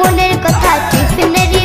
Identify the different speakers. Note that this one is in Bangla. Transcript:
Speaker 1: মনের কথা টিফিনের